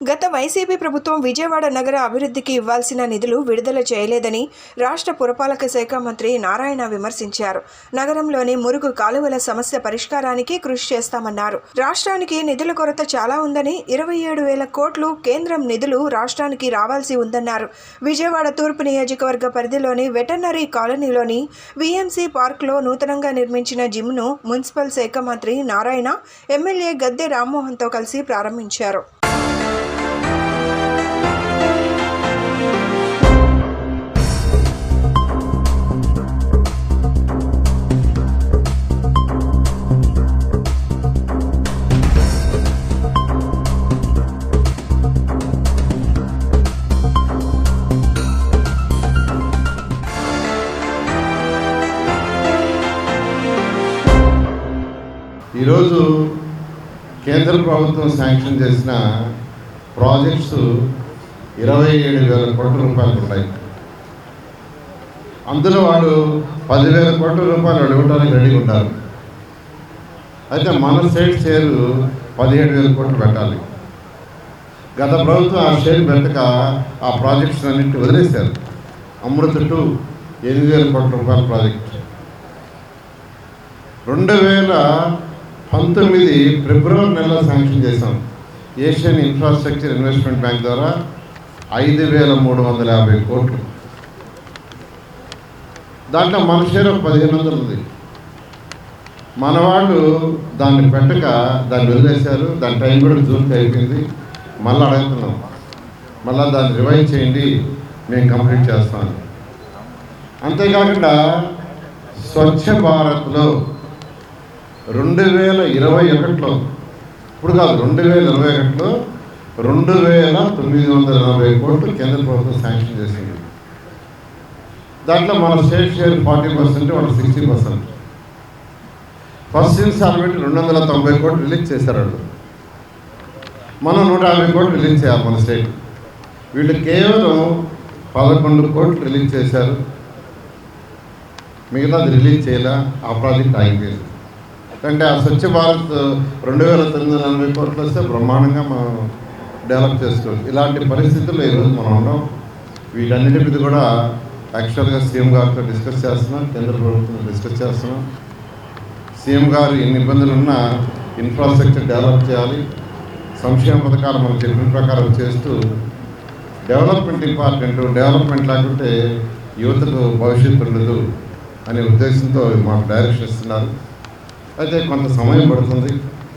గత వైసీపీ ప్రభుత్వం విజయవాడ నగర అభివృద్ధికి ఇవ్వాల్సిన నిధులు విడుదల చేయలేదని రాష్ట్ర పురపాలక శాఖ మంత్రి నారాయణ విమర్శించారు. నగరంలోని మురుగు కాలువల సమస్య పరిష్కారానికి కృషి చేస్తామన్నారు. రాష్ట్రానికి నిధుల కొరత చాలా ఉందని ఇరవై ఏడు వేల కోట్లు కేంద్రం నిధులు రాష్ట్రానికి రావాల్సి ఉందన్నారు. విజయవాడ తూర్పు నియోజకవర్గ పరిధిలోని వెటర్నరీ కాలనీలోని విఎంసీ పార్క్లో నూతనంగా నిర్మించిన జిమ్ను మున్సిపల్ శాఖ మంత్రి నారాయణ ఎమ్మెల్యే గద్దె రామ్మోహన్తో కలిసి ప్రారంభించారు. ఈరోజు కేంద్ర ప్రభుత్వం శాంక్షన్ చేసిన ప్రాజెక్ట్స్ ఇరవై ఏడు వేల కోట్ల రూపాయలు ఉన్నాయి అందులో వాళ్ళు పదివేల కోట్ల రూపాయలు అడగడానికి రెడీగా ఉన్నారు అయితే మన సైడ్ షేరు పదిహేడు వేల కోట్లు పెట్టాలి. గత ప్రభుత్వం ఆ షేర్ పెట్టక ఆ ప్రాజెక్ట్స్ అన్నింటి వదిలేశారు. అమృత టు ఎనిమిది వేల కోట్ల రూపాయల ప్రాజెక్ట్. రెండు వేల పంతొమ్మిది ఫిబ్రవరి నెలలో శాంక్షన్ చేశాం. ఏషియన్ ఇన్ఫ్రాస్ట్రక్చర్ ఇన్వెస్ట్మెంట్ బ్యాంక్ ద్వారా ఐదు వేల మూడు వందల యాభై కోట్లు. దాంట్లో మన షేర్ ఒక పదిహేను వందలు ఉంది. మన వాళ్ళు దాన్ని పెట్టక దాన్ని వదిలేశారు. దాని టైం కూడా జూన్కి అయిపోయింది. మళ్ళీ అడుగుతున్నాం. మళ్ళీ దాన్ని రివైవ్ చేయండి. మేము కంప్లీట్ చేస్తాను. అంతేకాకుండా స్వచ్ఛ భారత్లో రెండు వేల ఇరవై ఒకటిలో ఇప్పుడు కాదు రెండు వేల ఇరవై ఒకటిలో రెండు వేల తొమ్మిది వందల ఎనభై కోట్లు కేంద్ర ప్రభుత్వం శాంక్షన్ చేసింది. దాంట్లో మన స్టేట్ షేర్ ఫార్టీ పర్సెంట్ వాళ్ళ సిక్స్టీ పర్సెంట్. ఫస్ట్ ఇన్స్టాల్మెంట్ రెండు వందల తొంభై కోట్లు రిలీజ్ చేశారు వాళ్ళు. మనం నూట యాభై కోట్లు రిలీజ్ చేయాలి మన స్టేట్. వీళ్ళు కేవలం పదకొండు కోట్లు రిలీజ్ చేశారు. మిగతాది రిలీజ్ చేయలే? ఆ ప్రాజెక్ట్ ఆగిపోయింది. అంటే ఆ స్వచ్ఛ భారత్ రెండు వేల తొమ్మిది వందల నలభై కోట్లు వస్తే బ్రహ్మాండంగా మనం డెవలప్ చేసుకోవచ్చు. ఇలాంటి పరిస్థితుల్లో ఈరోజు మనం ఉన్నాం. వీటన్నిటి మీద కూడా యాక్చువల్గా సీఎం గారితో డిస్కస్ చేస్తున్నాం కేంద్ర ప్రభుత్వం డిస్కస్ చేస్తున్నాం. సీఎం గారు ఎన్ని ఇబ్బందులు ఉన్నా ఇన్ఫ్రాస్ట్రక్చర్ డెవలప్ చేయాలి. సంక్షేమ పథకాలు మనం చెప్పిన ప్రకారం చేస్తూ డెవలప్మెంట్ ఇంపార్టెంట్ డెవలప్మెంట్ లేకుంటే యువతకు భవిష్యత్తు ఉండదు అనే ఉద్దేశంతో మాకు డైరెక్షన్ ఇస్తున్నారు. అయితే కొంత సమయం పడుతుంది.